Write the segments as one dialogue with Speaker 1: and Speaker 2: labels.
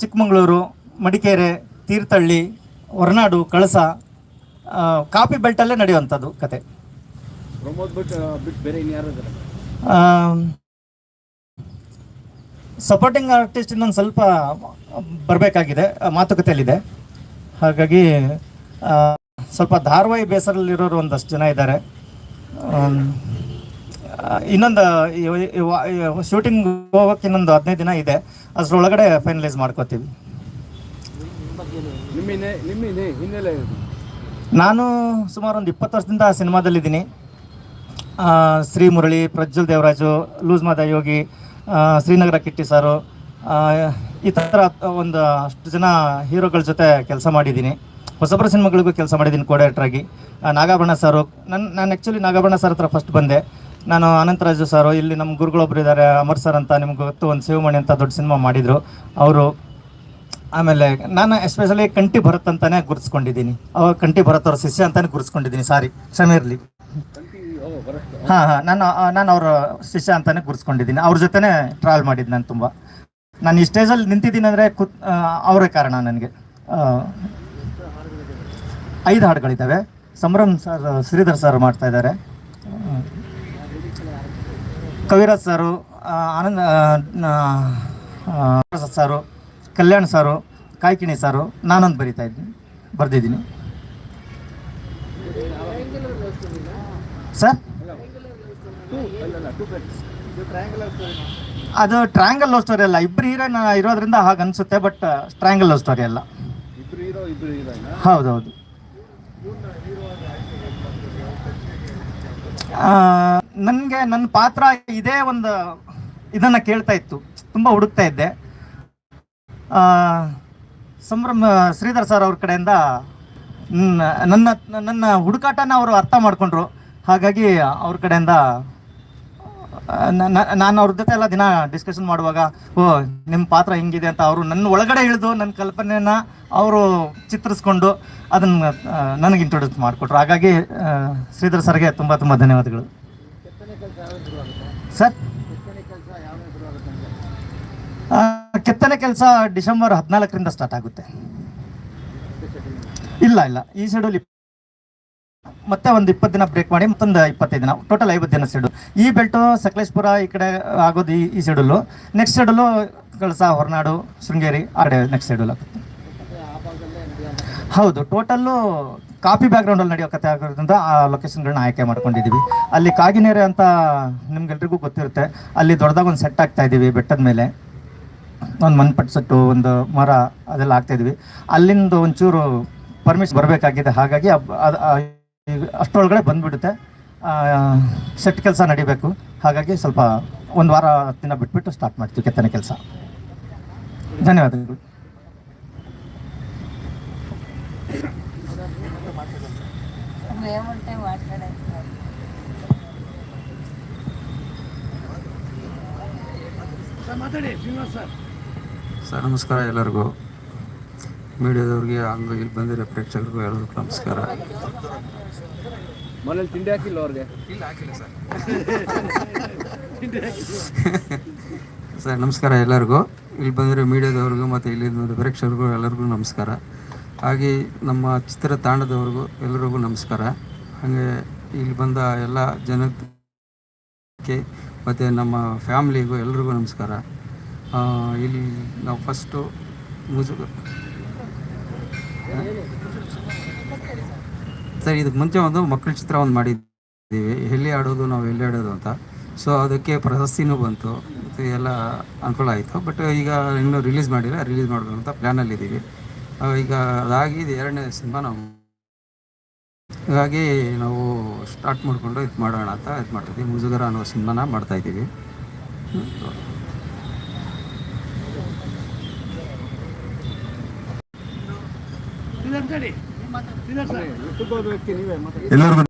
Speaker 1: Chikkamagaluru Madikeri Thirthahalli Horanadu Kalasa copy ಬೆಲ್ಟಲ್ಲೇ ನಡೆಯುವಂಥದ್ದು ಕತೆ. ಸಪೋರ್ಟಿಂಗ್ ಆರ್ಟಿಸ್ಟ್ ಇನ್ನೊಂದು ಸ್ವಲ್ಪ ಬರಬೇಕಾಗಿದೆ ಮಾತುಕತೆಯಲ್ಲಿದೆ. ಹಾಗಾಗಿ ಸ್ವಲ್ಪ ಧಾರವಾಹಿ ಬೇಸರಲ್ಲಿರೋರು ಒಂದಷ್ಟು ಜನ ಇದ್ದಾರೆ. ಇನ್ನೊಂದು ಶೂಟಿಂಗ್ ಹೋಗೋಕೆ ಇನ್ನೊಂದು ಹದಿನೈದು ದಿನ ಇದೆ. ಅದ್ರೊಳಗಡೆ ಫೈನಲೈಸ್ ಮಾಡ್ಕೋತೀವಿ. ನಾನು ಸುಮಾರು ಒಂದು ಇಪ್ಪತ್ತು ವರ್ಷದಿಂದ ಸಿನಿಮಾದಲ್ಲಿದ್ದೀನಿ. ಶ್ರೀ ಮುರಳಿ ಪ್ರಜ್ವಲ್ ದೇವರಾಜು ಲೂಸ್ ಮಾದ ಯೋಗಿ ಶ್ರೀನಗರ ಕಿಟ್ಟಿ ಸಾರು ಈ ಥರ ಒಂದು ಅಷ್ಟು ಜನ ಹೀರೋಗಳ ಜೊತೆ ಕೆಲಸ ಮಾಡಿದ್ದೀನಿ. ಹೊಸಬ್ರ ಸಿನಿಮಾಗಳಿಗೂ ಕೆಲಸ ಮಾಡಿದ್ದೀನಿ ಕೋಡೇಟ್ರಾಗಿ ನಾಗಾಭರಣ ಸಾರು ನನ್ನ ನಾನು ಆ್ಯಕ್ಚುಲಿ ನಾಗಾಭರಣ ಸರ್ ಹತ್ರ ಫಸ್ಟ್ ಬಂದೆ. ನಾನು ಅನಂತರಾಜು ಸಾರು, ಇಲ್ಲಿ ನಮ್ಮ ಗುರುಗಳೊಬ್ರು ಇದ್ದಾರೆ, ಅಮರ್ ಸರ್ ಅಂತ ನಿಮ್ಗೆ ಗೊತ್ತು, ಒಂದು ಶಿವಮಣಿ ಅಂತ ದೊಡ್ಡ ಸಿನಿಮಾ ಮಾಡಿದರು. ಅವರು ಆಮೇಲೆ ನಾನು ಎಸ್ಪೆಷಲಿ ಕಂಟಿ ಭರತ್ ಅಂತಾನೆ ಗುರುತಿಸ್ಕೊಂಡಿದ್ದೀನಿ. ಅವಾಗ ಕಂಠಿ ಭರತ್ ಅವ್ರ ಶಿಷ್ಯ ಅಂತಾನೆ ಗುರುತಿಸ್ಕೊಂಡಿದ್ದೀನಿ, ಸಾರಿ, ಕ್ಷಮೆ ಇರಲಿ. ಹಾಂ ಹಾಂ, ನಾನು ನಾನು ಅವರ ಶಿಷ್ಯ ಅಂತಾನೆ ಗುರುತಿಸ್ಕೊಂಡಿದ್ದೀನಿ. ಅವ್ರ ಜೊತೆನೇ ಟ್ರಾವೆಲ್ ಮಾಡಿದ್ದು ನಾನು ತುಂಬ. ನಾನು ಈ ಸ್ಟೇಜಲ್ಲಿ ನಿಂತಿದ್ದೀನಿ ಅಂದರೆ ಕುತ್ ಅವರೇ ಕಾರಣ ನನಗೆ. ಐದು ಹಾಡುಗಳಿದ್ದಾವೆ. ಸಂಭ್ರಮ್ ಸರ್, ಶ್ರೀಧರ್ ಸರ್ ಮಾಡ್ತಾ ಇದ್ದಾರೆ. ಕವಿರಾಜ್ ಸಾರು ಆನಂದ ಸಾರು ಕಲ್ಯಾಣ್ ಸಾರು ಕಾಯ್ಕಿಣಿ ಸಾರು ನಾನೊಂದು ಬರಿತಾ ಇದ್ದೀನಿ ಬರೆದಿದ್ದೀನಿ. ಸರ್? ಅದು ಟ್ರಯಾಂಗಲ್ ಲವ್ ಸ್ಟೋರಿ ಅಲ್ಲ ಇಬ್ಬರು ಹೀರೋ ಇರೋದ್ರಿಂದ ಹಾಗೆ ಅನಿಸುತ್ತೆ ಬಟ್ ಟ್ರಯಾಂಗಲ್ ಲವ್ ಸ್ಟೋರಿ ಅಲ್ಲ. ಹೌದೌದು. ನನಗೆ ನನ್ನ ಪಾತ್ರ ಇದೇ ಒಂದು ಇದನ್ನು ಕೇಳ್ತಾ ಇತ್ತು. ತುಂಬ ಹುಡುಕ್ತಾ ಇದ್ದೆ. ಸಂಭ್ರಮ, ಶ್ರೀಧರ್ ಸರ್ ಅವ್ರ ಕಡೆಯಿಂದ ನನ್ನ ನನ್ನ ಹುಡುಕಾಟನ ಅವರು ಅರ್ಥ ಮಾಡಿಕೊಂಡ್ರು. ಹಾಗಾಗಿ ಅವ್ರ ಕಡೆಯಿಂದ ನಾನು ಅವ್ರ ಜೊತೆ ಎಲ್ಲ ದಿನ ಡಿಸ್ಕಷನ್ ಮಾಡುವಾಗ, ಓ ನಿಮ್ಮ ಪಾತ್ರ ಹಿಂಗಿದೆ ಅಂತ ಅವರು ನನ್ನ ಒಳಗಡೆ ಇಳಿದು ನನ್ನ ಕಲ್ಪನೆಯನ್ನ ಅವರು ಚಿತ್ರಿಸ್ಕೊಂಡು ಅದನ್ನು ನನಗೆ ಇಂಟ್ರೊಡ್ಯೂಸ್ ಮಾಡಿಕೊಟ್ರು. ಹಾಗಾಗಿ ಶ್ರೀಧರ್ ಸರ್ಗೆ ತುಂಬ ತುಂಬ ಧನ್ಯವಾದಗಳು. ಸರ್? ಕೆತ್ತನೆ ಕೆಲಸ ಡಿಸೆಂಬರ್ ಹದಿನಾಲ್ಕರಿಂದ ಸ್ಟಾರ್ಟ್ ಆಗುತ್ತೆ. ಇಲ್ಲ ಇಲ್ಲ. ಈ ಶೆಡ್ಯೂಲ್ ಮತ್ತೆ ಒಂದು ಇಪ್ಪತ್ತು ದಿನ ಬ್ರೇಕ್ ಮಾಡಿ ಮತ್ತೊಂದು ಇಪ್ಪತ್ತೈದು ದಿನ ಟೋಟಲ್ ಐವತ್ತು ದಿನ ಶೆಡ್ಯೂಲ್ ಈ ಬೆಲ್ಟು ಸಕಲೇಶ್ಪುರ ಈ ಕಡೆ ಆಗೋದು ಈ schedule next schedule Kalasa, Horanadu, Sringeri, ಆ ಕಡೆ ನೆಕ್ಸ್ಟ್ ಶೆಡ್ಯೂಲ್ ಆಗುತ್ತೆ ಹೌದು ಟೋಟಲ್ಲು ಕಾಫಿ ಬ್ಯಾಕ್ಗ್ರೌಂಡಲ್ಲಿ ನಡೆಯೋ ಕಥೆ ಆಗಿರೋದ್ರಿಂದ ಆ ಲೊಕೇಶನ್ಗಳನ್ನ ಆಯ್ಕೆ ಮಾಡ್ಕೊಂಡಿದ್ದೀವಿ ಅಲ್ಲಿ ಕಾಗಿನೇರೆ ಅಂತ ನಿಮ್ಗೆಲ್ರಿಗೂ ಗೊತ್ತಿರುತ್ತೆ. ಅಲ್ಲಿ ದೊಡ್ಡದಾಗ ಒಂದು ಸೆಟ್ ಆಗ್ತಾ ಇದ್ದೀವಿ ಬೆಟ್ಟದ ಮೇಲೆ. ಒಂದು ಮಣ್ಣು ಸೆಟ್ಟು, ಒಂದು ಮರ ಅದೆಲ್ಲ ಆಗ್ತಾ ಇದೀವಿ. ಅಲ್ಲಿಂದ ಒಂಚೂರು ಪರ್ಮಿಷನ್ ಬರಬೇಕಾಗಿದೆ. ಹಾಗಾಗಿ ಅಷ್ಟರೊಳಗಡೆ ಬಂದ್ಬಿಡುತ್ತೆ. ಸೆಟ್ ಕೆಲಸ ನಡಿಬೇಕು. ಹಾಗಾಗಿ ಸ್ವಲ್ಪ ಒಂದು ವಾರ ದಿನ ಬಿಟ್ಬಿಟ್ಟು ಸ್ಟಾರ್ಟ್ ಮಾಡ್ತೀವಿ ಕೆತ್ತನೆ ಕೆಲಸ. ಧನ್ಯವಾದಗಳು.
Speaker 2: ಸರ್,
Speaker 3: ನಮಸ್ಕಾರ ಎಲ್ಲರಿಗೂ. ಮೀಡಿಯಾದವ್ರಿಗೆ ಹಾಗೂ ಇಲ್ಲಿ ಬಂದಿರೋ ಪ್ರೇಕ್ಷಕರಿಗೂ ಎಲ್ಲರಿಗೂ ನಮಸ್ಕಾರ.
Speaker 2: ಮನೇಲಿ ತಿಂಡಿ ಹಾಕಿಲ್ಲ ಅವ್ರಿಗೆ?
Speaker 3: ಇಲ್ಲ ಹಾಕಿಲ್ಲ ಸರ್. ಸರ್ ನಮಸ್ಕಾರ ಎಲ್ಲರಿಗೂ. ಇಲ್ಲಿ ಬಂದಿರೋ ಮೀಡಿಯಾದವ್ರಿಗೂ ಮತ್ತು ಇಲ್ಲಿ ಬಂದಿರೋ ಪ್ರೇಕ್ಷಕರಿಗೂ ಎಲ್ಲರಿಗೂ ನಮಸ್ಕಾರ. ಹಾಗೆ ನಮ್ಮ ಚಿತ್ರ ತಾಂಡದವ್ರಿಗೂ ಎಲ್ಲರಿಗೂ ನಮಸ್ಕಾರ. ಹಾಗೆ ಇಲ್ಲಿ ಬಂದ ಎಲ್ಲ ಜನಕ್ಕೆ ಮತ್ತು ನಮ್ಮ ಫ್ಯಾಮ್ಲಿಗೂ ಎಲ್ರಿಗೂ ನಮಸ್ಕಾರ. ಆ, ಇಲ್ಲಿ ನಾವು ಫಸ್ಟು ಮುಜು ಸರ್ ಇದಕ್ಕೆ ಮುಂಚೆ ಒಂದು ಮಕ್ಕಳ ಚಿತ್ರ ಒಂದು ಮಾಡಿದ್ದೀವಿ. ಎಲ್ಲಿ ಆಡೋದು, ನಾವು ಎಲ್ಲಿ ಆಡೋದು ಅಂತ. ಸೊ ಅದಕ್ಕೆ ಪ್ರಶಸ್ತಿನೂ ಬಂತು. ಮತ್ತು ಎಲ್ಲ ಅನುಕೂಲ ಆಯಿತು. ಬಟ್ ಈಗ ಇನ್ನೂ ರಿಲೀಸ್ ಮಾಡಿಲ್ಲ. ರಿಲೀಸ್ ಮಾಡಬೇಕು ಅಂತ ಪ್ಲ್ಯಾನಲ್ಲಿದ್ದೀವಿ ಈಗ ಅದಾಗಿ ಇದು ಎರಡನೇ ಸಿನಿಮಾ ನಾವು. ಹಾಗಾಗಿ ನಾವು ಸ್ಟಾರ್ಟ್ ಮಾಡಿಕೊಂಡು ಇದು ಮಾಡೋಣ ಅಂತ ಇದು ಮಾಡ್ತಿದ್ದೀವಿ ಮುಜುಗರ ಅನ್ನೋ ಸಿನಿಮಾನ ಮಾಡ್ತಾಯಿದ್ದೀವಿ
Speaker 2: ಶ್ರೀಧರ್
Speaker 4: ಎಲ್ಲರಿಗೂ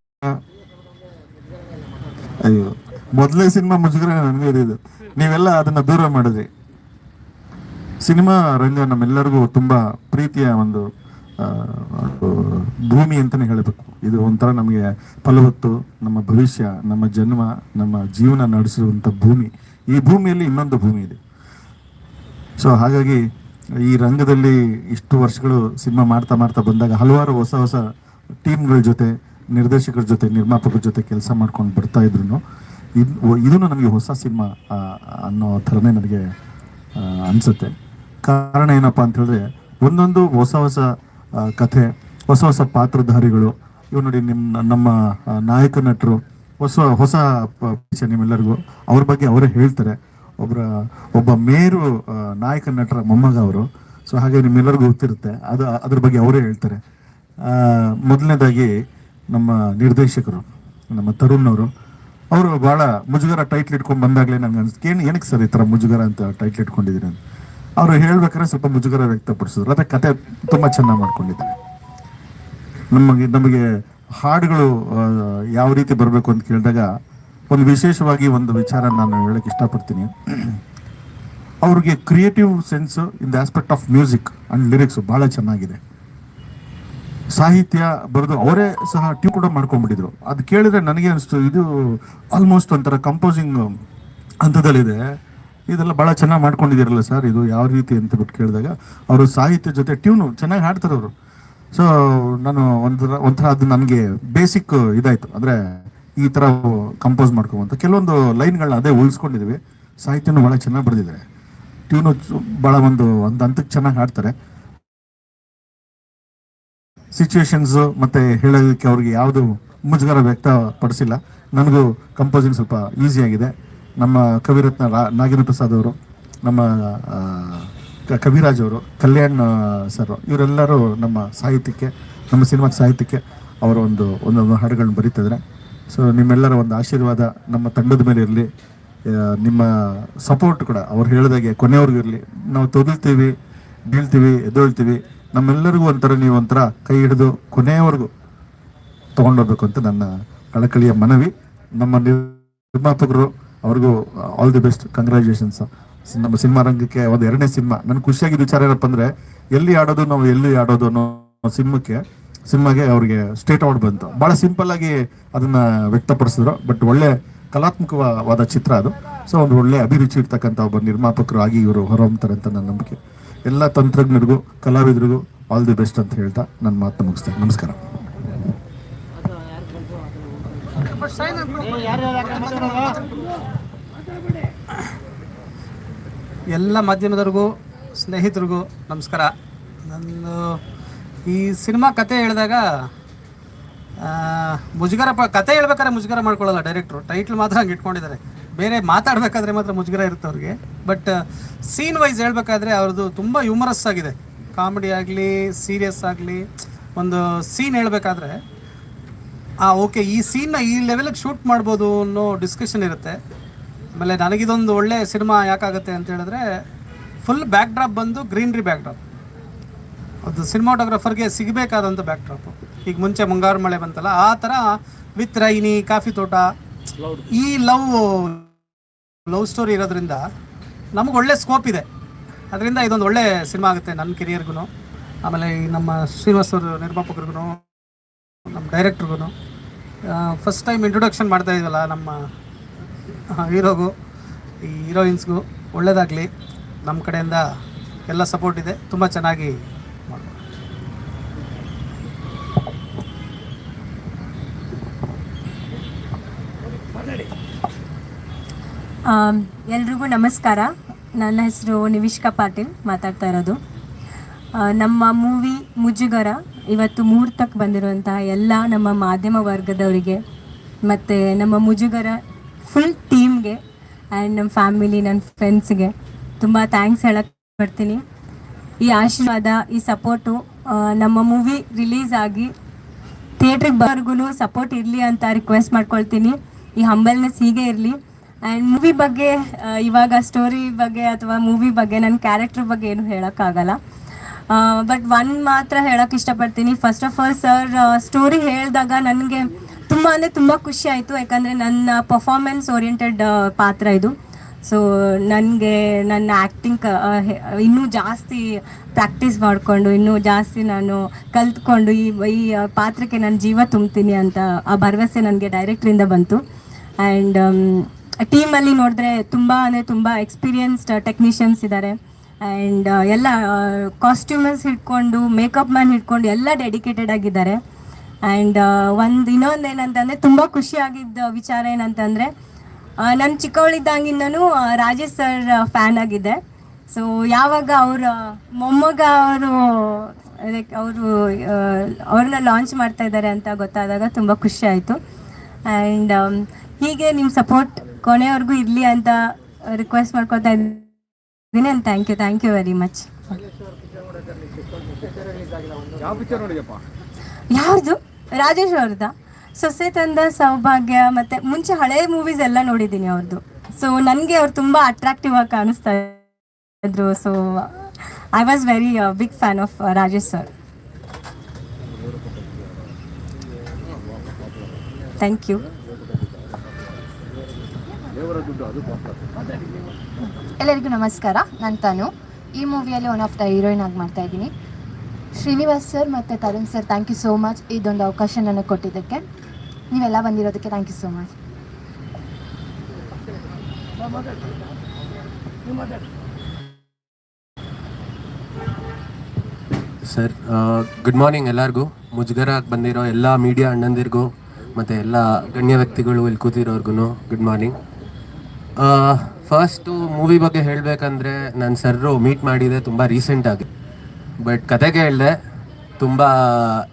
Speaker 4: ಅಯ್ಯೋ, ಮೊದಲೇ ಸಿನಿಮಾ ಮುಜುಗರ ನನಗೆ ಇದು ನೀವೆಲ್ಲ ಅದನ್ನ ದೂರ ಮಾಡಿದ್ರಿ. ಸಿನಿಮಾ ರಂಗ ನಮ್ಮೆಲ್ಲರಿಗೂ ತುಂಬಾ ಪ್ರೀತಿಯ ಒಂದು ಭೂಮಿ ಅಂತಾನೆ ಹೇಳಬೇಕು. ಇದು ಒಂಥರ ನಮಗೆ ಫಲವತ್ತು, ನಮ್ಮ ಭವಿಷ್ಯ, ನಮ್ಮ ಜನ್ಮ, ನಮ್ಮ ಜೀವನ ನಡೆಸಿರುವಂಥ ಭೂಮಿ. ಈ ಭೂಮಿಯಲ್ಲಿ ಇನ್ನೊಂದು ಭೂಮಿ ಇದೆ. ಸೊ ಹಾಗಾಗಿ ಈ ರಂಗದಲ್ಲಿ ಇಷ್ಟು ವರ್ಷಗಳು ಸಿನಿಮಾ ಮಾಡ್ತಾ ಮಾಡ್ತಾ ಬಂದಾಗ ಹಲವಾರು ಹೊಸ ಹೊಸ ಟೀಮ್ಗಳ ಜೊತೆ, ನಿರ್ದೇಶಕರ ಜೊತೆ, ನಿರ್ಮಾಪಕರ ಜೊತೆ ಕೆಲಸ ಮಾಡ್ಕೊಂಡು ಬರ್ತಾ ಇದ್ರು ಇದೂ ನಮಗೆ ಹೊಸ ಸಿನಿಮಾ ಅನ್ನೋ ಥರನೇ ನನಗೆ ಅನಿಸುತ್ತೆ. ಕಾರಣ ಏನಪ್ಪ ಅಂತ ಹೇಳಿದ್ರೆ ಒಂದೊಂದು ಹೊಸ ಹೊಸ ಕಥೆ, ಹೊಸ ಹೊಸ ಪಾತ್ರಧಾರಿಗಳು, ಇವ್ ನೋಡಿ ನಿಮ್ಮ ನಮ್ಮ ನಾಯಕ ನಟರು, ಹೊಸ ಹೊಸ ನಿಮ್ಮೆಲ್ಲರಿಗೂ, ಅವ್ರ ಬಗ್ಗೆ ಅವರೇ ಹೇಳ್ತಾರೆ. ಒಬ್ಬರ ಒಬ್ಬ ಮೇರು ನಾಯಕ ನಟರ ಮೊಮ್ಮಗ ಅವರು. ಸೊ ಹಾಗೆ ನಿಮ್ಮೆಲ್ಲರಿಗೂ ಗೊತ್ತಿರುತ್ತೆ. ಅದು, ಅದ್ರ ಬಗ್ಗೆ ಅವರೇ ಹೇಳ್ತಾರೆ. ಮೊದಲನೇದಾಗಿ ನಮ್ಮ ನಿರ್ದೇಶಕರು, ನಮ್ಮ ತರುಣ್ ಅವರು ಅವರು ಭಾಳ ಮುಜುಗರ ಟೈಟ್ಲ್ ಇಟ್ಕೊಂಡು ಬಂದಾಗಲೇ ನನಗೆ ಅನಿಸ್ತು ಏನು, ಏನಕ್ಕೆ ಸರ್ ಈ ಥರ ಮುಜುಗರ ಅಂತ ಟೈಟ್ಲ್ ಇಟ್ಕೊಂಡಿದ್ದೀನಿ ಅಂತ. ಅವರು ಹೇಳ್ಬೇಕಾದ್ರೆ ಸ್ವಲ್ಪ ಮುಜುಗರ ವ್ಯಕ್ತಪಡಿಸಿದ್ರು. ಅದೇ ಕತೆ ತುಂಬ ಚೆನ್ನಾಗಿ ಮಾಡ್ಕೊಂಡಿದ್ದಾರೆ. ನಮಗೆ ನಮಗೆ ಹಾಡುಗಳು ಯಾವ ರೀತಿ ಬರಬೇಕು ಅಂತ ಕೇಳಿದಾಗ ಒಂದು ವಿಶೇಷವಾಗಿ ಒಂದು ವಿಚಾರ ನಾನು ಹೇಳಕ್ಕೆ ಇಷ್ಟಪಡ್ತೀನಿ. ಅವ್ರಿಗೆ creative sense in the aspect of music and lyrics ಭಾಳ ಚೆನ್ನಾಗಿದೆ. ಸಾಹಿತ್ಯ ಬರೆದು ಅವರೇ ಸಹ ಟ್ಯೂ ಕೂಡ ಮಾಡ್ಕೊಂಡ್ಬಿಟ್ಟಿದ್ರು. ಅದು ಕೇಳಿದ್ರೆ ನನಗೆ ಅನಿಸ್ತು, ಇದು ಆಲ್ಮೋಸ್ಟ್ ಒಂಥರ ಕಂಪೋಸಿಂಗ್ ಹಂತದಲ್ಲಿದೆ. ಇದೆಲ್ಲ ಭಾಳ ಚೆನ್ನಾಗಿ ಮಾಡ್ಕೊಂಡಿದ್ದೀರಲ್ಲ ಸರ್ ಇದು ಯಾವ ರೀತಿ ಅಂತ ಬಿಟ್ಟು ಕೇಳಿದಾಗ, ಅವರು ಸಾಹಿತ್ಯ ಜೊತೆ ಟ್ಯೂನು ಚೆನ್ನಾಗಿ ಹಾಡ್ತಾರೆ ಅವರು. ಸೊ ನಾನು ಒಂಥರ ಒಂಥರ ಅದು ನನಗೆ ಬೇಸಿಕ್ ಇದಾಯಿತು. ಅಂದರೆ ಈ ಥರ ಕಂಪೋಸ್ ಮಾಡ್ಕೊಬಂತ ಕೆಲವೊಂದು ಲೈನ್ಗಳನ್ನ ಅದೇ ಉಳಿಸ್ಕೊಂಡಿದ್ವಿ. ಸಾಹಿತ್ಯನೂ ಭಾಳ ಚೆನ್ನಾಗಿ ಬರೆದಿದ್ದಾರೆ. ಟ್ಯೂನು ಭಾಳ ಒಂದು ಒಂದು ಹಂತಕ್ಕೆ ಚೆನ್ನಾಗಿ ಹಾಡ್ತಾರೆ. ಸಿಚುವೇಶನ್ಸ್ ಮತ್ತೆ ಹೇಳೋದಕ್ಕೆ ಅವ್ರಿಗೆ ಯಾವುದು ಮುಜುಗರ ವ್ಯಕ್ತಪಡಿಸಿಲ್ಲ. ನನಗೂ ಕಂಪೋಸಿಂಗ್ ಸ್ವಲ್ಪ ಈಸಿ ಆಗಿದೆ. ನಮ್ಮ ಕವಿರತ್ನ ರಾ ನಾಗೇಂದ್ರ ಪ್ರಸಾದ್ ಅವರು, ನಮ್ಮ ಕವಿರಾಜ್ ಅವರು, ಕಲ್ಯಾಣ್ ಸರ್ ಇವರೆಲ್ಲರೂ ನಮ್ಮ ಸಾಹಿತ್ಯಕ್ಕೆ, ನಮ್ಮ ಸಿನಿಮಾ ಸಾಹಿತ್ಯಕ್ಕೆ ಅವರ ಒಂದು, ಒಂದೊಂದು ಹಾಡುಗಳನ್ನ ಬರೀತಿದ್ದಾರೆ ಸೊ ನಿಮ್ಮೆಲ್ಲರ ಒಂದು ಆಶೀರ್ವಾದ ನಮ್ಮ ತಂಡದ ಮೇಲೆ ಇರಲಿ. ನಿಮ್ಮ ಸಪೋರ್ಟ್ ಕೂಡ ಅವ್ರು ಹೇಳಿದಾಗೆ ಕೊನೆಯವ್ರಿಗೂ ಇರಲಿ. ನಾವು ತೊದಲ್ತೀವಿ ಬೀಳ್ತೀವಿ, ಎದ್ದೇಳ್ತೀವಿ. ನಮ್ಮೆಲ್ಲರಿಗೂ ಒಂಥರ ನೀವು ಒಂಥರ ಕೈ ಹಿಡಿದು ಕೊನೆಯವರೆಗೂ ತೊಗೊಂಡೋಗ್ಬೇಕು ಅಂತ ನನ್ನ ಕಳಕಳಿಯ ಮನವಿ. ನಮ್ಮ ನಿರ್ಮಾಪಕರು, ಅವ್ರಿಗೂ ಆಲ್ ದಿ ಬೆಸ್ಟ್ ಕಂಗ್ರ್ಯಾಚುಲೇಷನ್ಸ್ ನಮ್ಮ ಸಿನಿಮಾ ರಂಗಕ್ಕೆ ಒಂದು ಎರಡನೇ ಸಿನಿಮಾ. ನನ್ಗೆ ಖುಷಿಯಾಗಿದ್ದ ವಿಚಾರ ಏನಪ್ಪ ಅಂದರೆ, ಎಲ್ಲಿ ಆಡೋದು, ನಾವು ಎಲ್ಲಿ ಆಡೋದು ಅನ್ನೋ ಸಿನಿಮಾಕ್ಕೆ ಸಿನಿಮಾಗೆ ಅವ್ರಿಗೆ ಸ್ಟೇಟ್ ಅವಾರ್ಡ್ ಬಂತು. ಭಾಳ ಸಿಂಪಲ್ ಆಗಿ ಅದನ್ನ ವ್ಯಕ್ತಪಡಿಸಿದ್ರು ಬಟ್ ಒಳ್ಳೆ ಕಲಾತ್ಮಕವಾದ ಚಿತ್ರ ಅದು. ಸೊ ಒಂದು ಒಳ್ಳೆ ಅಭಿರುಚಿ ಇರ್ತಕ್ಕಂಥ ಒಬ್ಬ ನಿರ್ಮಾಪಕರು ಆಗಿ ಇವರು ಹೊರಹೊಮ್ತಾರೆ ಅಂತ ನನ್ನ ನಂಬಿಕೆ. ಎಲ್ಲ ತಂತ್ರಜ್ಞರಿಗೂ, ಕಲಾವಿದರಿಗೂ ಆಲ್ ದಿ ಬೆಸ್ಟ್ ಅಂತ ಹೇಳ್ತಾ ನನ್ನ ಮಾತು ಮುಗಿಸ್ತೇನೆ. ನಮಸ್ಕಾರ.
Speaker 2: ಎಲ್ಲ ಮಾಧ್ಯಮದವ್ರಿಗೂ, ಸ್ನೇಹಿತರಿಗೂ ನಮಸ್ಕಾರ. ನಂದು ಈ ಸಿನಿಮಾ ಕತೆ ಹೇಳಿದಾಗ ಮುಜುಗರ ಪ, ಕತೆ ಹೇಳ್ಬೇಕಾದ್ರೆ ಮುಜುಗರ ಮಾಡ್ಕೊಳ್ಳಲ್ಲ ಡೈರೆಕ್ಟ್ರು. ಟೈಟ್ಲ್ ಮಾತ್ರ ಹಂಗೆ ಇಟ್ಕೊಂಡಿದ್ದಾರೆ. ಬೇರೆ ಮಾತಾಡಬೇಕಾದ್ರೆ ಮಾತ್ರ ಮುಜುಗರ ಇರುತ್ತೆ ಅವ್ರಿಗೆ. ಬಟ್, ಸೀನ್ ವೈಸ್ ಹೇಳ್ಬೇಕಾದ್ರೆ ಅವ್ರದ್ದು ತುಂಬ ಹ್ಯೂಮರಸ್ ಆಗಿದೆ. ಕಾಮಿಡಿ ಆಗಲಿ, ಸೀರಿಯಸ್ ಆಗಲಿ, ಒಂದು ಸೀನ್ ಹೇಳಬೇಕಾದ್ರೆ, ಆ, ಓಕೆ, ಈ ಸೀನ್ನ ಈ ಲೆವೆಲಿಗೆ ಶೂಟ್ ಮಾಡ್ಬೋದು ಅನ್ನೋ ಡಿಸ್ಕಷನ್ ಇರುತ್ತೆ. ಆಮೇಲೆ ನನಗಿದೊಂದು ಒಳ್ಳೆ ಸಿನಿಮಾ ಯಾಕಾಗುತ್ತೆ ಅಂತ ಹೇಳಿದ್ರೆ ಫುಲ್ ಬ್ಯಾಕ್ ಡ್ರಾಪ್ ಬಂದು ಗ್ರೀನ್ರಿ ಬ್ಯಾಕ್ ಡ್ರಾಪ್ ಅದು ಸಿನಿಮಾಟೋಗ್ರಫರ್ಗೆ ಸಿಗಬೇಕಾದಂಥ ಬ್ಯಾಕ್ ಡ್ರಾಪು ಈಗ ಮುಂಚೆ ಮುಂಗಾರು ಮಳೆ ಬಂತಲ್ಲ, ಆ ಥರ ವಿತ್ ರೈನಿ, ಕಾಫಿ ತೋಟ, ಈ ಲವ್ ಲವ್ ಸ್ಟೋರಿ ಇರೋದ್ರಿಂದ ನಮಗೆ ಒಳ್ಳೆ ಸ್ಕೋಪ್ ಇದೆ. ಅದರಿಂದ ಇದೊಂದು ಒಳ್ಳೆ ಸಿನಿಮಾ ಆಗುತ್ತೆ ನನ್ನ ಕೆರಿಯರ್ಗೂ ಆಮೇಲೆ ಈ ನಮ್ಮ ಶ್ರೀನಿವಾಸ್ ಅವರು ನಿರ್ಮಾಪಕರಿಗೂ ನಮ್ಮ ಡೈರೆಕ್ಟ್ರಿಗೂ ಫಸ್ಟ್ ಟೈಮ್ ಇಂಟ್ರೊಡಕ್ಷನ್ ಮಾಡ್ತಾ ಇದೀವಲ್ಲ ನಮ್ಮ ಹೀರೋಗೂ, ಈ ಹೀರೋಯಿನ್ಸ್ಗೂ ಒಳ್ಳೇದಾಗಲಿ. ನಮ್ಮ ಕಡೆಯಿಂದ ಎಲ್ಲ ಸಪೋರ್ಟ್ ಇದೆ. ತುಂಬ ಚೆನ್ನಾಗಿ ಮಾಡ್ಬೋದು
Speaker 5: ಆಮ್, ಎಲ್ರಿಗೂ ನಮಸ್ಕಾರ. ನನ್ನ ಹೆಸರು ನಿವಿಷ್ಕಾ ಪಾಟೀಲ್ ಮಾತಾಡ್ತಾ ಇರೋದು. ನಮ್ಮ ಮೂವಿ ಮುಜುಗರ ಇವತ್ತು ಮುಹೂರ್ತಕ್ಕೆ ಬಂದಿರುವಂತಹ ಎಲ್ಲ ನಮ್ಮ ಮಾಧ್ಯಮ ವರ್ಗದವರಿಗೆ ಮತ್ತು ನಮ್ಮ ಮುಜುಗರ ಫುಲ್ ಟೀಮ್ಗೆ ಆ್ಯಂಡ್ ನಮ್ಮ ಫ್ಯಾಮಿಲಿ ನನ್ನ ಫ್ರೆಂಡ್ಸ್ಗೆ ತುಂಬ ಥ್ಯಾಂಕ್ಸ್ ಹೇಳಕ್ಕೆ ಬರ್ತೀನಿ. ಈ ಆಶೀರ್ವಾದ, ಈ ಸಪೋರ್ಟು ನಮ್ಮ ಮೂವಿ ರಿಲೀಸ್ ಆಗಿ ಥಿಯೇಟ್ರಿಗೆ ಬರ್ಗೂ ಸಪೋರ್ಟ್ ಇರಲಿ ಅಂತ ರಿಕ್ವೆಸ್ಟ್ ಮಾಡ್ಕೊಳ್ತೀನಿ. ಈ ಹಂಬಲ್ನೆಸ್ ಹೀಗೆ ಇರಲಿ. ಆ್ಯಂಡ್ ಮೂವಿ ಬಗ್ಗೆ ಆ, ಇವಾಗ ಸ್ಟೋರಿ ಬಗ್ಗೆ ಅಥವಾ ಮೂವಿ ಬಗ್ಗೆ ನನ್ನ ಕ್ಯಾರೆಕ್ಟರ್ ಬಗ್ಗೆ ಏನು ಹೇಳೋಕ್ಕಾಗಲ್ಲ. ಬಟ್ ಒನ್ ಮಾತ್ರ ಹೇಳೋಕ್ಕೆ ಇಷ್ಟಪಡ್ತೀನಿ. First of all sir story ಹೇಳಿದಾಗ ನನಗೆ ತುಂಬ ಅಂದರೆ ತುಂಬ ಖುಷಿ ಆಯಿತು. ಯಾಕಂದರೆ ನನ್ನ ಪರ್ಫಾರ್ಮೆನ್ಸ್ ಓರಿಯೆಂಟೆಡ್ ಪಾತ್ರ ಇದು. ಸೊ ನನಗೆ ನನ್ನ ಆ್ಯಕ್ಟಿಂಗ್ ಇನ್ನೂ ಜಾಸ್ತಿ ಪ್ರಾಕ್ಟೀಸ್ ಮಾಡಿಕೊಂಡು ಇನ್ನೂ ಜಾಸ್ತಿ ನಾನು ಕಲ್ತ್ಕೊಂಡು ಈ ಈ ಪಾತ್ರಕ್ಕೆ ನಾನು ಜೀವ ತುಂಬ್ತೀನಿ ಅಂತ ಆ ಭರವಸೆ ನನಗೆ ಡೈರೆಕ್ಟ್ರಿಂದ ಬಂತು. ಆ್ಯಂಡ್ ಟೀಮಲ್ಲಿ ನೋಡಿದ್ರೆ ತುಂಬ ಅಂದರೆ ತುಂಬ ಎಕ್ಸ್ಪೀರಿಯನ್ಸ್ಡ್ ಟೆಕ್ನಿಷಿಯನ್ಸ್ ಇದ್ದಾರೆ. ಆ್ಯಂಡ್ ಎಲ್ಲ ಕಾಸ್ಟ್ಯೂಮರ್ಸ್ ಹಿಡ್ಕೊಂಡು ಮೇಕಪ್ ಮ್ಯಾನ್ ಹಿಡ್ಕೊಂಡು ಎಲ್ಲ ಡೆಡಿಕೇಟೆಡ್ ಆಗಿದ್ದಾರೆ. ಆ್ಯಂಡ್ ಒಂದು ಇನ್ನೊಂದು ಏನಂತಂದರೆ ತುಂಬ ಖುಷಿಯಾಗಿದ್ದ ವಿಚಾರ ಏನಂತಂದರೆ ನಾನು ಚಿಕ್ಕವಳಿದ್ದಾಗಿಂದನೂ ರಾಜೇಶ್ ಸರ್ ಫ್ಯಾನ್ ಆಗಿದ್ದೆ ಸೊ ಯಾವಾಗ ಅವರ ಮೊಮ್ಮಗ ಅವರು ಲೈಕ್ ಅವರು ಅವ್ರನ್ನ ಲಾಂಚ್ ಮಾಡ್ತಾ ಇದ್ದಾರೆ ಅಂತ ಗೊತ್ತಾದಾಗ ತುಂಬ ಖುಷಿ ಆಯಿತು. ಆ್ಯಂಡ್ ಹೀಗೆ ನಿಮ್ಮ ಸಪೋರ್ಟ್ ಕೊನೆವರೆಗೂ ಇರಲಿ ಅಂತ ರಿಕ್ವೆಸ್ಟ್ ಮಾಡ್ಕೊತಾ ಇದ್ದೀನಿ ಅಂತ thank you thank you very much ಯಾವುದು? ರಾಜೇಶ್ ಅವ್ರದ ಸೊಸೆ ತಂದ ಸೌಭಾಗ್ಯ ಮತ್ತು ಮುಂಚೆ ಹಳೆ ಮೂವೀಸ್ ಎಲ್ಲ ನೋಡಿದ್ದೀನಿ ಅವ್ರದ್ದು ಸೊ ನನಗೆ ಅವ್ರು ತುಂಬ ಅಟ್ರಾಕ್ಟಿವ್ ಆಗಿ ಕಾಣಿಸ್ತಾ ಇದ್ರು. So I was very big fan of Rajesh sir thank you
Speaker 6: ಎಲ್ಲರಿಗೂ ನಮಸ್ಕಾರ. ನಾನು ತಾನು. ಈ ಮೂವಿಯಲ್ಲಿ ಒನ್ ಆಫ್ ದ ಹೀರೋಯಿನ್ ಆಗಿ ಮಾಡ್ತಾ ಇದ್ದೀನಿ. ಶ್ರೀನಿವಾಸ್ ಸರ್ ಮತ್ತು Tarun sir thank you so much ಇದೊಂದು ಅವಕಾಶ ನನಗೆ ಕೊಟ್ಟಿದ್ದಕ್ಕೆ. ನೀವೆಲ್ಲ ಬಂದಿರೋದಕ್ಕೆ thank you so much
Speaker 7: sir good morning ಎಲ್ಲರಿಗೂ. ಮುಜುಗರಾಗಿ ಬಂದಿರೋ ಎಲ್ಲ ಮೀಡಿಯಾ ಅಣ್ಣಂದಿರಿಗೂ ಮತ್ತು ಎಲ್ಲ ಗಣ್ಯ ವ್ಯಕ್ತಿಗಳು ಇಲ್ಲಿ ಕೂತಿರೋರ್ಗು ಗುಡ್ ಮಾರ್ನಿಂಗ್ ಫಸ್ಟು ಮೂವಿ ಬಗ್ಗೆ ಹೇಳಬೇಕಂದ್ರೆ ನಾನು ಸರ್ರು ಮೀಟ್ ಮಾಡಿದೆ ತುಂಬ ರೀಸೆಂಟಾಗಿ ಬಟ್ ಕತೆ ಕೇಳಿದೆ ತುಂಬ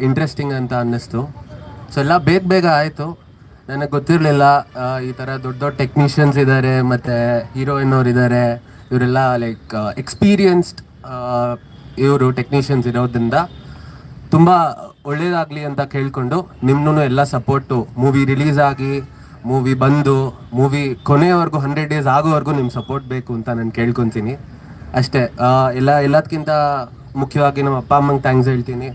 Speaker 7: ಇಂಟ್ರೆಸ್ಟಿಂಗ್ ಅಂತ ಅನ್ನಿಸ್ತು. ಸೊ ಎಲ್ಲ ಬೇಗ ಬೇಗ ಆಯಿತು. ನನಗೆ ಗೊತ್ತಿರಲಿಲ್ಲ ಈ ಥರ ದೊಡ್ಡ ದೊಡ್ಡ ಟೆಕ್ನಿಷಿಯನ್ಸ್ ಇದ್ದಾರೆ ಮತ್ತು ಹೀರೋಯಿನ್ ಅವ್ರು ಇದ್ದಾರೆ ಇವರೆಲ್ಲ ಲೈಕ್ ಎಕ್ಸ್ಪೀರಿಯನ್ಸ್ಡ್ ಇವರು ಟೆಕ್ನಿಷಿಯನ್ಸ್ ಇರೋದ್ರಿಂದ ತುಂಬ ಒಳ್ಳೇದಾಗಲಿ ಅಂತ ಕೇಳಿಕೊಂಡು ನಿಮ್ಮನ್ನು ಎಲ್ಲ ಸಪೋರ್ಟು ಮೂವಿ ರಿಲೀಸ್ ಆಗಿ ಮೂವಿ ಬಂದು ಮೂವಿ ಕೊನೆಯವರೆಗೂ ಹಂಡ್ರೆಡ್ ಡೇಸ್ ಆಗೋವರೆಗೂ ನಿಮ್ಮ ಸಪೋರ್ಟ್ ಬೇಕು ಅಂತ ನಾನು ಕೇಳ್ಕೊತೀನಿ. ಅಷ್ಟೇ ಎಲ್ಲ ಎಲ್ಲದಕ್ಕಿಂತ ಮುಖ್ಯವಾಗಿ ನಮ್ಮ ಅಪ್ಪ, ಅಮ್ಮಂಗೆ ಥ್ಯಾಂಕ್ಸ್ ಹೇಳ್ತೀನಿ.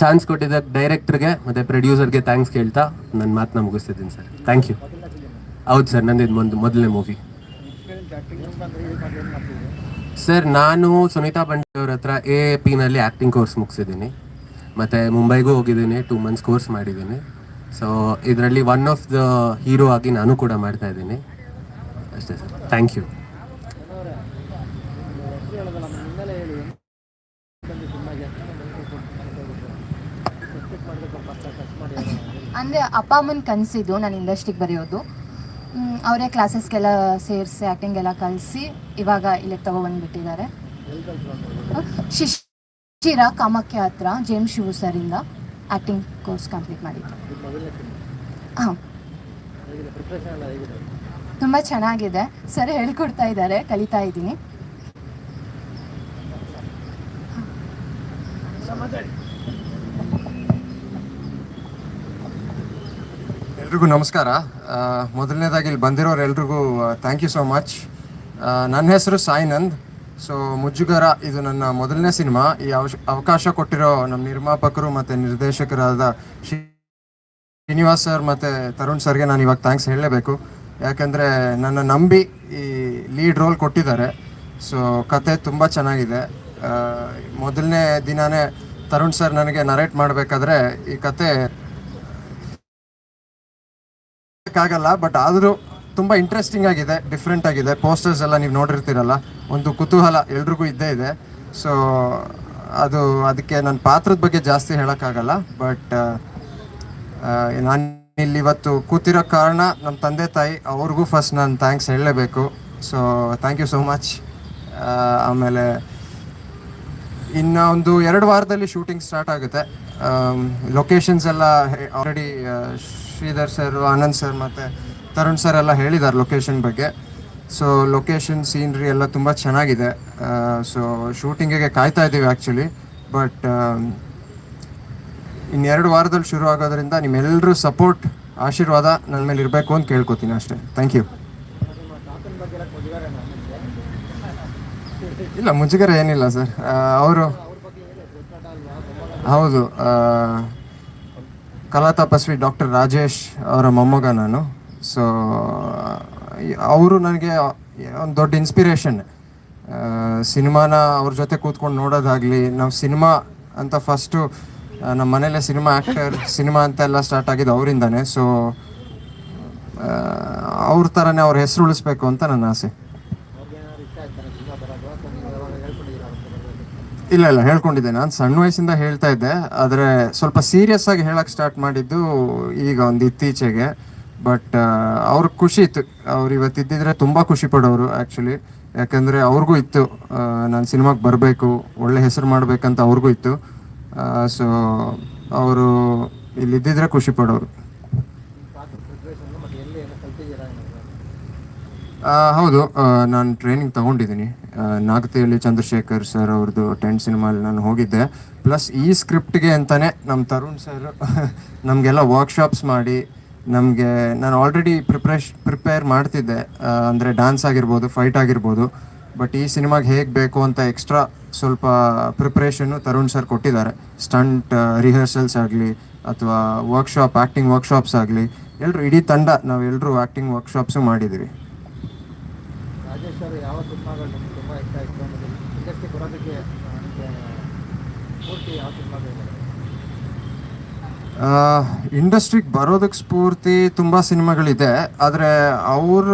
Speaker 7: ಚಾನ್ಸ್ ಕೊಟ್ಟಿದ್ದಕ್ಕೆ ಡೈರೆಕ್ಟ್ರಿಗೆ ಮತ್ತು ಪ್ರೊಡ್ಯೂಸರ್ಗೆ ಥ್ಯಾಂಕ್ಸ್ ಕೇಳ್ತಾ ನನ್ನ ಮಾತನ್ನ ಮುಗಿಸ್ತಿದ್ದೀನಿ ಸರ್ ಥ್ಯಾಂಕ್ ಯು ಹೌದು ಸರ್ ನಂದಿದ್ದು ಒಂದು ಮೊದಲನೇ ಮೂವಿ ಸರ್ ನಾನು ಸುನೀತಾ ಅವ್ರ ಹತ್ರ ಎ ಪಿನಲ್ಲಿ ಆ್ಯಕ್ಟಿಂಗ್ ಕೋರ್ಸ್ ಮುಗಿಸಿದ್ದೀನಿ. ಮತ್ತು ಮುಂಬೈಗೂ ಹೋಗಿದ್ದೀನಿ ಟೂ ಮಂತ್ಸ್ ಕೋರ್ಸ್ ಮಾಡಿದ್ದೀನಿ. ಸೊ ಇದರಲ್ಲಿ ಒನ್ ಆಫ್ ದ ಹೀರೋ ಆಗಿ ನಾನು ಕೂಡ ಮಾಡ್ತಾ ಇದ್ದೀನಿ. ಅಷ್ಟೇ ಸರ್. ಥ್ಯಾಂಕ್ ಯು
Speaker 6: ಅಂದರೆ ಅಪ್ಪ ಅಮ್ಮನ ಕನಸಿದ್ದು ನಾನು ಇಂಡಸ್ಟ್ರಿಗೆ ಬರೆಯೋದು. ಅವರೇ ಕ್ಲಾಸಸ್ಗೆಲ್ಲ ಸೇರಿಸಿ ಆ್ಯಕ್ಟಿಂಗ್ ಎಲ್ಲ ಕಲಿಸಿ ಇವಾಗ ಇಲ್ಲಿಗೆ ತೊಗೊಬಂದ್ಬಿಟ್ಟಿದ್ದಾರೆ ಶಿಶಿರ ಕಾಮಾಖ್ಯ ಹತ್ರ ಜೇಮ್ಸ್ ಶಿವು ಸರಿಂದ ಆ್ಯಕ್ಟಿಂಗ್ ಕೋರ್ಸ್ ಕಂಪ್ಲೀಟ್ ಮಾಡಿದ್ದೆ. ಹಾಂ. ತುಂಬ ಚೆನ್ನಾಗಿದೆ. ಸರ್ ಹೇಳ್ಕೊಡ್ತಾ ಇದ್ದಾರೆ ಕಲಿತಾ ಇದ್ದೀನಿ.
Speaker 8: ಎಲ್ರಿಗೂ ನಮಸ್ಕಾರ. ಮೊದಲನೇದಾಗಿ ಇಲ್ಲಿ ಬಂದಿರೋರು ಎಲ್ರಿಗೂ ಥ್ಯಾಂಕ್ ಯು ಸೋ ಮಚ್ ನನ್ನ ಹೆಸರು ಸಾಯಿನಂದ್. ಸೊ ಮುಜುಗರ ಇದು ನನ್ನ ಮೊದಲನೇ ಸಿನಿಮಾ. ಈ ಅವಕಾಶ ಕೊಟ್ಟಿರೋ ನಮ್ಮ ನಿರ್ಮಾಪಕರು ಮತ್ತು ನಿರ್ದೇಶಕರಾದ ಶ್ರೀ- ಶ್ರೀನಿವಾಸ್ ಸರ್ ಮತ್ತು ತರುಣ್ ಸರ್ಗೆ ನಾನು ಇವಾಗ ಥ್ಯಾಂಕ್ಸ್ ಹೇಳಲೇಬೇಕು. ಯಾಕೆಂದರೆ ನನ್ನ ನಂಬಿ ಈ ಲೀಡ್ ರೋಲ್ ಕೊಟ್ಟಿದ್ದಾರೆ. ಸೊ ಕತೆ ತುಂಬ ಚೆನ್ನಾಗಿದೆ. ಮೊದಲನೇ ದಿನಾನೇ ತರುಣ್ ಸರ್ ನನಗೆ ನರೇಟ್ ಮಾಡಬೇಕಾದ್ರೆ ಈ ಕತೆ, ಆಗಲ್ಲ ಬಟ್ ಆದರೂ ತುಂಬ ಇಂಟ್ರೆಸ್ಟಿಂಗ್ ಆಗಿದೆ ಡಿಫ್ರೆಂಟ್ ಆಗಿದೆ. ಪೋಸ್ಟರ್ಸ್ ಎಲ್ಲ ನೀವು ನೋಡಿರ್ತೀರಲ್ಲ, ಒಂದು ಕುತೂಹಲ ಎಲ್ರಿಗೂ ಇದ್ದೇ ಇದೆ. ಸೊ ಅದು ಅದಕ್ಕೆ ನನ್ನ ಪಾತ್ರದ ಬಗ್ಗೆ ಜಾಸ್ತಿ ಹೇಳೋಕ್ಕಾಗಲ್ಲ ಬಟ್ ನಾನು ಇಲ್ಲಿ ಇವತ್ತು ಕೂತಿರೋ ಕಾರಣ ನಮ್ಮ ತಂದೆ ತಾಯಿ ಅವ್ರಿಗೂ ಫಸ್ಟ್ ನಾನು ಥ್ಯಾಂಕ್ಸ್ ಹೇಳಲೇಬೇಕು. So thank you so much ಆಮೇಲೆ ಇನ್ನು ಒಂದು ಎರಡು ವಾರದಲ್ಲಿ ಶೂಟಿಂಗ್ ಸ್ಟಾರ್ಟ್ ಆಗುತ್ತೆ. ಲೊಕೇಶನ್ಸ್ ಎಲ್ಲ already Shridhar sir Anand sir ಮತ್ತು ತರುಣ್ ಸರ್ ಎಲ್ಲ ಹೇಳಿದ್ದಾರೆ ಲೊಕೇಶನ್ ಬಗ್ಗೆ. ಸೊ ಲೊಕೇಶನ್ ಸೀನ್ರಿ ಎಲ್ಲ ತುಂಬ ಚೆನ್ನಾಗಿದೆ. ಸೊ ಶೂಟಿಂಗಿಗೆ ಕಾಯ್ತಾ ಇದ್ದೀವಿ ಆ್ಯಕ್ಚುಲಿ ಬಟ್ ಇನ್ನೆರಡು ವಾರದಲ್ಲಿ ಶುರು ಆಗೋದ್ರಿಂದ ನಿಮ್ಮೆಲ್ಲರೂ ಸಪೋರ್ಟ್ ಆಶೀರ್ವಾದ ನನ್ನ ಮೇಲೆ ಇರಬೇಕು ಅಂತ ಕೇಳ್ಕೊತೀನಿ ಅಷ್ಟೇ. ಥ್ಯಾಂಕ್ ಯು ಇಲ್ಲ ಮುಜುಗರ ಏನಿಲ್ಲ ಸರ್ ಅವರು ಹೌದು ಕಲಾ ತಪಸ್ವಿ ಡಾಕ್ಟರ್ ರಾಜೇಶ್ ಅವರ ಮೊಮ್ಮಗ ನಾನು. ಸೊ ಅವರು ನನಗೆ ಒಂದು ದೊಡ್ಡ ಇನ್ಸ್ಪಿರೇಷನ್ ಸಿನಿಮಾನ ಅವ್ರ ಜೊತೆ ಕೂತ್ಕೊಂಡು ನೋಡೋದಾಗಲಿ, ನಾವು ಸಿನಿಮಾ ಅಂತ ಫಸ್ಟು ನಮ್ಮ ಮನೇಲೆ ಸಿನಿಮಾ ಆ್ಯಕ್ಟರ್ ಸಿನಿಮಾ ಅಂತ ಎಲ್ಲ ಸ್ಟಾರ್ಟ್ ಆಗಿದ್ದು ಅವರಿಂದಾನೆ. ಸೊ ಅವ್ರ ಥರನೇ ಅವ್ರ ಹೆಸರು ಉಳಿಸ್ಬೇಕು ಅಂತ ನನ್ನ ಆಸೆ. ಇಲ್ಲ ಇಲ್ಲ, ಹೇಳ್ಕೊಂಡಿದ್ದೆ ನಾನು. ಸಣ್ಣ ವಯಸ್ಸಿಂದ ಹೇಳ್ತಾ ಇದ್ದೆ. ಆದರೆ ಸ್ವಲ್ಪ ಸೀರಿಯಸ್ ಆಗಿ ಹೇಳಕ್ಕೆ ಸ್ಟಾರ್ಟ್ ಮಾಡಿದ್ದು ಈಗ ಒಂದು ಇತ್ತೀಚೆಗೆ. ಬಟ್ ಅವ್ರ ಖುಷಿ ಇತ್ತು. ಅವ್ರು ಇವತ್ತಿದ್ದಿದ್ರೆ ತುಂಬ ಖುಷಿ ಪಡೋರು ಆ್ಯಕ್ಚುಲಿ ಯಾಕಂದರೆ ಅವ್ರಿಗೂ ಇತ್ತು. ನಾನು ಸಿನಿಮಾಗೆ ಬರಬೇಕು, ಒಳ್ಳೆ ಹೆಸರು ಮಾಡಬೇಕಂತ ಅವ್ರಿಗೂ ಇತ್ತು. ಸೊ ಅವರು ಇಲ್ಲಿದ್ದಿದ್ರೆ ಖುಷಿ ಪಡೋರು. ಹೌದು. ನಾನು ಟ್ರೈನಿಂಗ್ ತಗೊಂಡಿದ್ದೀನಿ ನಾಗತಿಯಲ್ಲಿ ಚಂದ್ರಶೇಖರ್ ಸರ್ ಅವ್ರದ್ದು ಟೆಂಟ್ ಸಿನಿಮಾಲಿ ನಾನು ಹೋಗಿದ್ದೆ. ಪ್ಲಸ್ ಈ ಸ್ಕ್ರಿಪ್ಟ್ಗೆ ಅಂತಾನೆ ನಮ್ಮ ತರುಣ್ ಸರ್ ನಮಗೆಲ್ಲ ವರ್ಕ್ಶಾಪ್ಸ್ ಮಾಡಿ ನಮಗೆ, ನಾನು ಆಲ್ರೆಡಿ ಪ್ರಿಪ್ರೇಷ್ ಪ್ರಿಪೇರ್ ಮಾಡ್ತಿದ್ದೆ. ಅಂದರೆ ಡ್ಯಾನ್ಸ್ ಆಗಿರ್ಬೋದು ಫೈಟ್ ಆಗಿರ್ಬೋದು. ಬಟ್ ಈ ಸಿನಿಮಾಗೆ ಹೇಗೆ ಬೇಕು ಅಂತ ಎಕ್ಸ್ಟ್ರಾ ಸ್ವಲ್ಪ ಪ್ರಿಪ್ರೇಷನ್ನು ತರುಣ್ ಸರ್ ಕೊಟ್ಟಿದ್ದಾರೆ. ಸ್ಟಂಟ್ ರಿಹರ್ಸಲ್ಸ್ ಆಗಲಿ, ಅಥವಾ ವರ್ಕ್ಶಾಪ್ ಆ್ಯಕ್ಟಿಂಗ್ ವರ್ಕ್ಶಾಪ್ಸ್ ಆಗಲಿ ಎಲ್ಲರೂ ಇಡೀ ತಂಡ ನಾವೆಲ್ಲರೂ ಆ್ಯಕ್ಟಿಂಗ್ ವರ್ಕ್ಶಾಪ್ಸು ಮಾಡಿದ್ದೀವಿ ಇಂಡಸ್ಟ್ರಿಗೆ ಬರೋದಕ್ಕೆ ಸ್ಫೂರ್ತಿ ತುಂಬ ಸಿನಿಮಾಗಳಿದೆ. ಆದರೆ ಅವ್ರ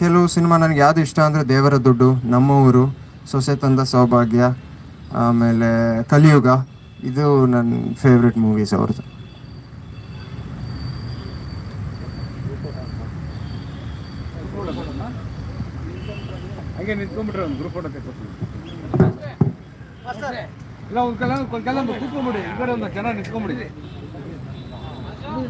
Speaker 8: ಕೆಲವು ಸಿನಿಮಾ ನನಗೆ ಯಾವ್ದು ಇಷ್ಟ ಅಂದರೆ ದೇವರ ದುಡ್ಡು, ನಮ್ಮ ಊರು, ಸೊಸೆ ತಂದ ಸೌಭಾಗ್ಯ, ಆಮೇಲೆ ಕಲಿಯುಗ. ಇದು ನನ್ನ ಫೇವ್ರೆಟ್ ಮೂವೀಸ್ ಅವ್ರದ್ದು.
Speaker 9: ಇಲ್ಲ ಒಂದು ಕೆಲವೊಂದು ಒಂದು ಕೆಲ ಕೂತ್ಕೊಂಡ್ಬಿಡಿ. ಈ ಕಡೆ ಒಂದು ಜನ ನಿಂತ್ಕೊಂಡ್ಬಿಡಿ.